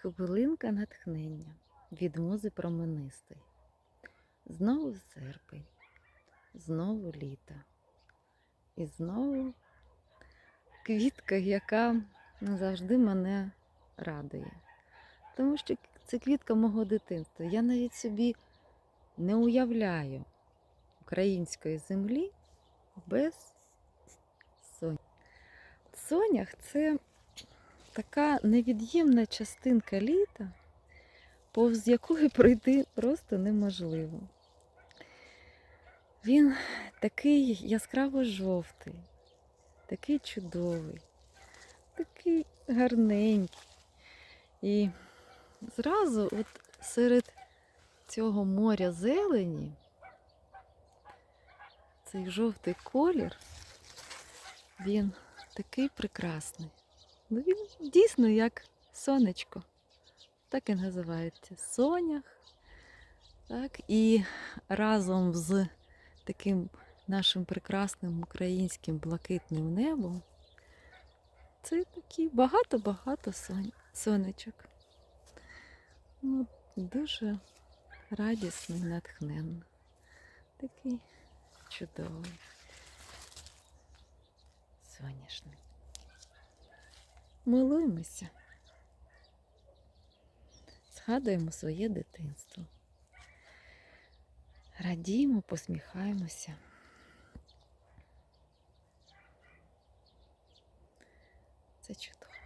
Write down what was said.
Хвилинка натхнення від музи променистої. Знову серпень, знову літо. І знову квітка, яка завжди мене радує. Тому що це квітка мого дитинства. Я навіть собі не уявляю української землі без сонь. Сонях це така невід'ємна частинка літа, повз якої пройти просто неможливо. Він такий яскраво жовтий, такий чудовий, такий гарненький. І зразу от серед цього моря зелені цей жовтий колір, він такий прекрасний. Ну, він дійсно як сонечко. Так і називається сонях. Так, і разом з таким нашим прекрасним українським блакитним небом це такі багато-багато сон... сонечок. Ну, дуже радісний, натхненний. Такий чудовий. Соняшний. Милуємося. Згадуємо своє дитинство. Радіємо, посміхаємося. Це чудово.